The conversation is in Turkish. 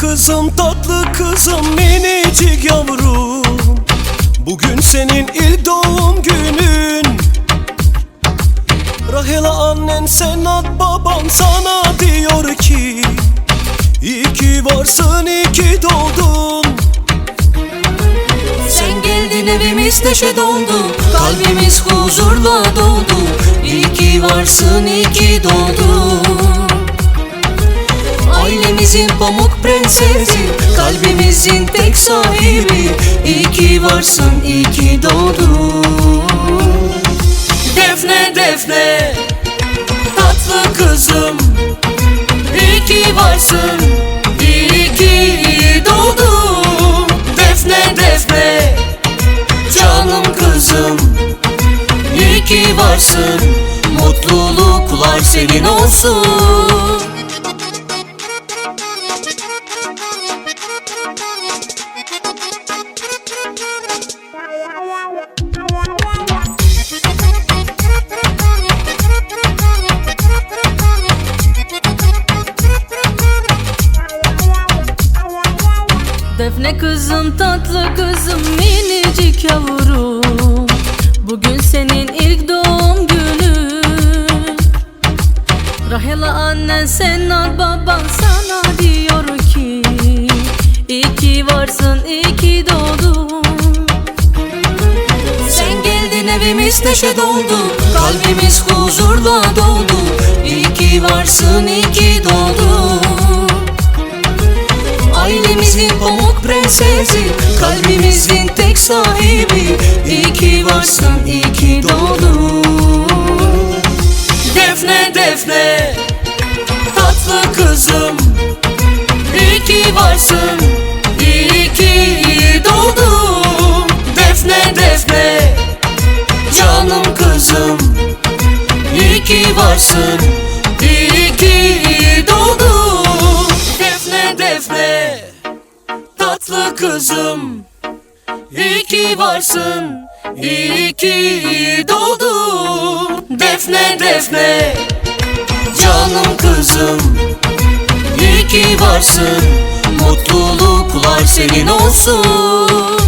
kızım tatlı kızım minicik yavrum. Bugün senin ilk doğum günün. Rahela annen Senat baban sana diyor ki İyi ki varsın iyi ki doğdun. Sen geldin evimiz neşe doldu Kalbimiz huzurla doldu. İyi ki varsın iyi ki doğdun Ailemizin pamuk prensesi Kalbimizin tek sahibi. İyi ki varsın iyi ki doğdun. Defne defne Tatlı kızım. İyi ki varsın İyi ki doğdun. Defne defne Canım kızım. İyi ki varsın Mutluluklar senin olsun kızım tatlı kızım minicik yavrum. Bugün senin ilk doğum günün. Rahela annen Senat baban sana diyor ki İyi ki varsın iyi ki doğdun. Sen geldin evimiz neşe doldu Kalbimiz huzurla doldu. İyi ki varsın iyi ki doğdun Ailemizin pamuk prensesi Kalbimizin tek sahibi. İyi ki varsın iyi ki doğdun Defne defne Tatlı kızım. İyi ki varsın iyi ki doğdun Defne defne Canım kızım. İyi ki varsın Tatlı kızım. İyi ki varsın iyi ki doğdun. Defne defne. Canım kızım İyi ki varsın. Mutluluklar senin olsun